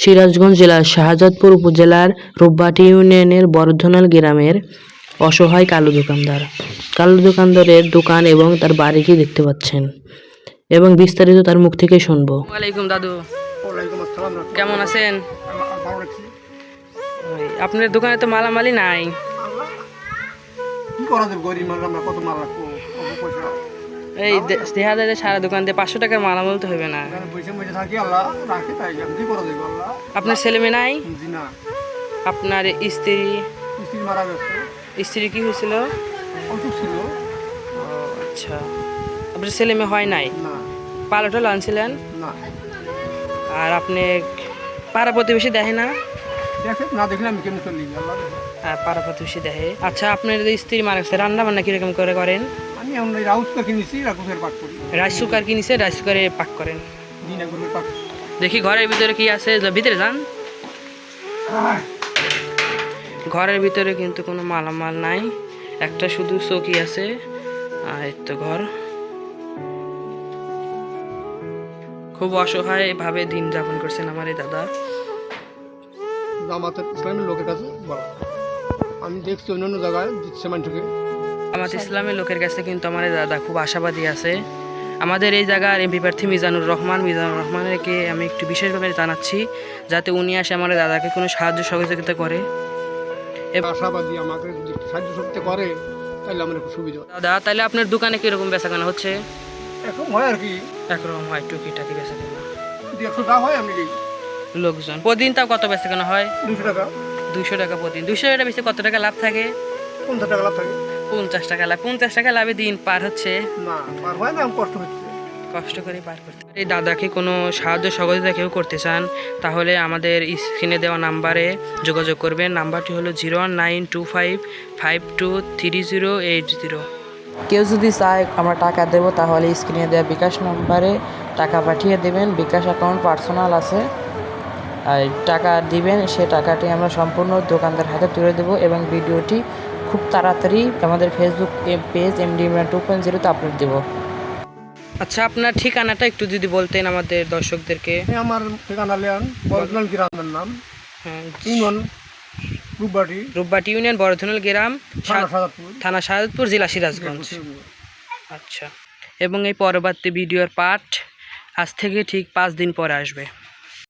সিরাজগঞ্জ জেলার শাহজাদপুর উপজেলার রূপবাটি ইউনিয়নের বর্ধনাল গ্রামের অসহায় কালো দোকানদার। কালো দোকানদারের দোকান এবং তার বাড়িটি দেখতে পাচ্ছেন এবং বিস্তারিত তার মুখ থেকে শুনব। ওয়ালাইকুম দাদু। কেমন আছেন? আপনার দোকানে তো মালামালি নাই। কি করা যাবে? গরিব মানুষ আমরা কত মাল রাখব? অল্প পয়সা? এই দেখা যায় যে সারা দোকান দিয়ে পাঁচশো টাকার মালামাল তো হবে না। আপনার ছেলে মেয়ে নাই? আপনার স্ত্রী? স্ত্রী কি হয়েছিল? ও আচ্ছা। আপনার ছেলে মেয়ে হয় নাই? না। পালাটো আনছিলেন? আর আপনি পাড়া প্রতিবেশী দেখে না? না দেখলে কেমন চলি? আল্লাহ হ্যাঁ পাড়া প্রতিবেশী দেখে। আচ্ছা আপনার স্ত্রী মারা গেছে রান্না বান্না কীরকম করে করেন? কিনেছি পাক করি। রাইস কুকার কিনেছে রাইস কুকারে পাক করেন। দিন একবার পাক। দেখি ঘরের ভিতরে কি আছে ভিতরে যান। ঘরের ভিতরে কিন্তু কোনো মালামাল নাই একটা শুধু চৌকি আছে আর তো ঘর। খুব অসহায় ভাবে দিন যাপন করছেন আমার এই দাদা। জামাতের ইসলামের লোকের কাছে আমি দেখছি অন্য অন্য জায়গায় দিচ্ছে মানুষকে। আমার ইসলামের লোকের কাছে কিন্তু আমার দাদা খুব আশাবাদী আছে। আমাদের এই জায়গার এমপি প্রার্থী মিজানুর রহমান মিজানুর রহমানকে আমি একটু বিশেষভাবে জানাচ্ছি যাতে উনি আসে আমার দাদাকে কোনো সাহায্য সহযোগিতা করে। আশাবাদী আমাকে সাহায্য করতে করে তাহলে আমার একটু সুবিধা দাদা তাহলে আপনার দোকানে কীরকম বেচা কেনা হচ্ছে? এখন হয় আর কি। একরকম হয় টুকিটাকি বেচা কেনা যদি একশো টাকা হয় আমি লোকজন প্রতিদিন তাও কত বেচা কেনা হয়? দুশো টাকা। দুইশো টাকা প্রতিদিন। দুইশো টাকা বেশি কত টাকা লাভ থাকে? পঞ্চাশ টাকা লাভ থাকে। পঞ্চাশ টাকা লাভ পঞ্চাশ টাকা লাভে দিন পার হচ্ছে। না পার হয় না কষ্ট হচ্ছে কষ্ট করে পার করতে এই দাদাকে কোনো সাহায্য সহযোগিতা কেউ করতে চান তাহলে আমাদের স্ক্রিনে দেওয়া নাম্বারে যোগাযোগ করবেন। নাম্বারটি হলো zero nine two five five two three zero eight zero. কেউ যদি চায় আমরা টাকা দেবো তাহলে স্ক্রিনে দেওয়া বিকাশ নাম্বারে টাকা পাঠিয়ে দেবেন। বিকাশ অ্যাকাউন্ট পার্সোনাল আছে। আর টাকা দিবেন সে টাকাটি আমরা সম্পূর্ণ দোকানদার হাতে তুলে দেবো এবং ভিডিওটি খুব তাড়াতাড়ি আমাদের Facebook page MD Imran two point জিরোতে আপলোড দেবো। আচ্ছা আপনার ঠিকানাটা একটু যদি বলতেন আমাদের দর্শকদেরকে। আমার ঠিকানা লেন বর্তমান গ্রামের নাম। হ্যাঁ রূপবাটি। রূপবাটি ইউনিয়ন বড়ধনল গ্রাম থানা সাজাদপুর। জেলা সিরাজগঞ্জ। আচ্ছা। এবং এই পরবর্তী ভিডিওর পার্ট আজ থেকে ঠিক পাঁচ দিন পরে আসবে।